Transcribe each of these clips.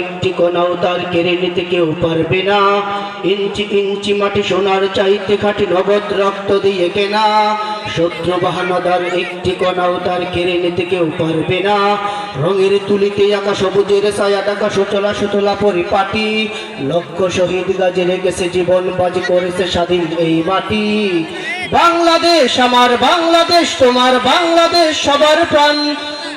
একটি তার কেড়ে নিতে কেউ পারবে না। ইঞ্চি ইঞ্চি মাটি সোনার চাইতে খাটি নগদ রক্ত দিয়ে কেনা। শত্রু বাহানাদার একটি তার কেড়ে নিতে কেউ পারবে না। রঙের তুলিতে আঁকা সবুজের ছায়া ডাকা সুতলা সুতলা পরিপাটি। লক্ষ শহীদ গাজে রেখেছে জীবন বাজি করেছে স্বাধীন এই মাটি। বাংলাদেশ আমার বাংলাদেশ, তোমার বাংলাদেশ সবার প্রাণ।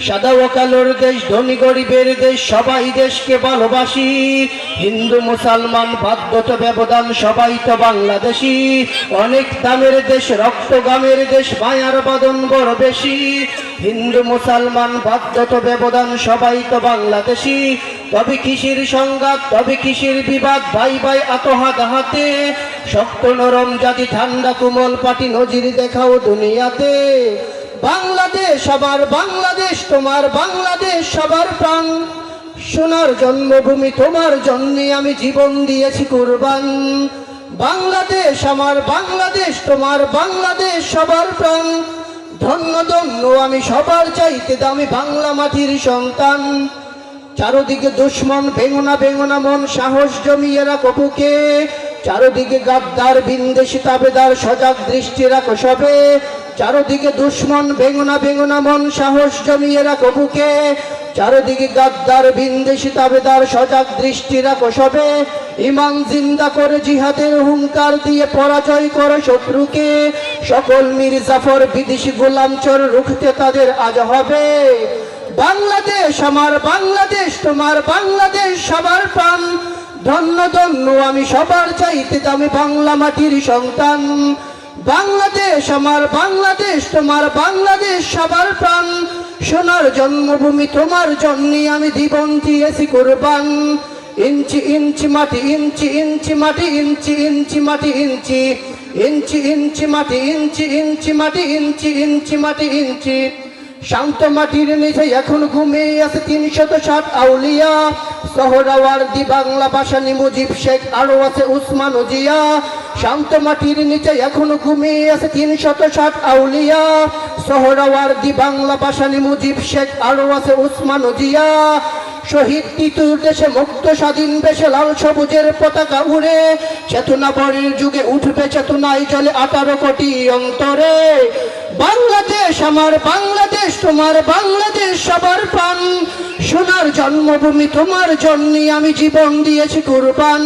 সাদা ও কালোর দেশ, ধনী গরিবের দেশ, সবাই দেশকে ভালোবাসি। হিন্দু, মুসলমান বাধ্যত ব্যবধান, সবাই তো বাংলাদেশি। অনেক দামের দেশ রক্তগামের দেশ, মায়ার বাদন বড় বেশি। হিন্দু, মুসলমান বাধ্যত ব্যবধান, সবাই তো বাংলাদেশি। তবে কৃষির সংঘাত, তবে কিসের বিবাদ, ভাই ভাই আতহাত হাতে। শক্ত নরম জাতি, ঠান্ডা কোমল পাটি, নজির দেখাও দুনিয়াতে। বাংলাদেশ আমার বাংলাদেশ, তোমার বাংলাদেশ সবার প্রাণ। সোনার জন্মভূমি, তোমার জন্যে আমি জীবন দিয়েছি কুরবান। বাংলাদেশ আমার বাংলাদেশ, তোমার বাংলাদেশ সবার প্রাণ। ধন্য ধন্য, আমি সবার চাইতে দামি বাংলা মাটির সন্তান। চারোদিকে দুশ্মন, বেঙনা বেঙনা মন, সাহস জমিয়ে রাখো বুকে। চারোদিকে গাদ্দার, বিন্দেশি, তাবেদার, সজাগ দৃষ্টি রাখো সবে। চারোদিকে দুশ্মন, বেঙনা বেঙনা মন, সাহস জমিয়ে রাখো বুকে। চারোদিকে গাদ্দার, বিন্দেশি, তাবেদার, সজাগ দৃষ্টি রাখো সবে। ইমান জিন্দা করে জিহাদের হুঙ্কার দিয়ে পরাজয় করো শত্রুকে। সকল মীর জাফর, বিদেশি গোলাম চোর, রুখতে তাদের আজ হবে। বাংলাদেশ আমার, বাংলাদেশ তোমার, বাংলাদেশ সবার প্রাণ। ধন্য ধন্য, আমি সবার চাইতে আমি বাংলা মাটির সন্তান। বাংলাদেশ, আমার বাংলাদেশ, তোমার বাংলাদেশ, সবার প্রাণ। সোনার জন্মভূমি তোমার জন্যে আমি জীবন দিয়েছি কোরবান। ইঞ্চি ইঞ্চি মাটি, ইঞ্চি ইঞ্চি মাটি, ইঞ্চি ইঞ্চি মাটি, ইঞ্চি। ইঞ্চি ইঞ্চি মাটি, ইঞ্চি ইঞ্চি মাটি, ইঞ্চি ইঞ্চি মাটি, ইঞ্চি। শান্ত মাটির নিচে এখন ঘুমিয়ে আছে তিনশত ষাট আউলিয়া। শহরাওয়ার দি বাংলা ভাষা মুজিব শেখ আরও আছে উসমান উজিয়া। শান্ত মাটির নিচে এখন ঘুমিয়ে আছে তিনশত ষাট আউলিয়া। শহরাওয়ার দি বাংলা ভাষানি মুজিব শেখ আরও আছে উসমান উজিয়া। শহীদ তিতুর দেশে মুক্ত স্বাধীন বেশে লাল সবুজের পতাকা উড়ে। চেতনা বরের যুগে উঠবে চেতনায় জলে আঠারো কোটি অন্তরে। বাংলাদেশ আমার বাংলাদেশ, তোমার বাংলাদেশ সবার প্রাণ। সোনার জন্মভূমি তোমার জন্যে আমি জীবন দিয়েছি কুরবান।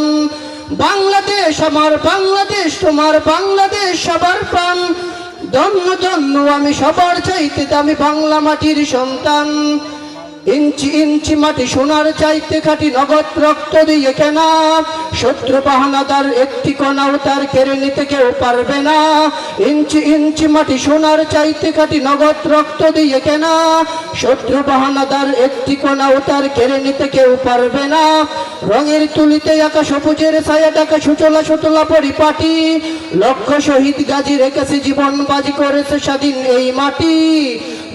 বাংলাদেশ, আমার বাংলাদেশ, তোমার বাংলাদেশ, সবার প্রাণ। ধন্য ধন্য, আমি সবার চাইতে আমি বাংলা মাটির সন্তান। ইঞ্চি ইঞ্চি মাটি সোনার চাইতে খাটি নগদ রক্ত দিয়ে কেনা। শত্রু বাহানাদার একটি কণাও তার কেড়ে নিতে কেউ পারবে না। ইঞ্চি ইঞ্চি মাটি সোনার চাইতে খাটি নগদ রক্ত দিয়ে কেনা। শত্রু বাহানাদার একটি কণাও তার কেড়ে নিতে কেউ পারবে না। রঙের তুলিতে আঁকা সবুজের ছায়া ডাকা সুচলা সুতলা পরিপাটি। লক্ষ শহীদ গাজী রেখেছে জীবন বাজি করেছে স্বাধীন এই মাটি।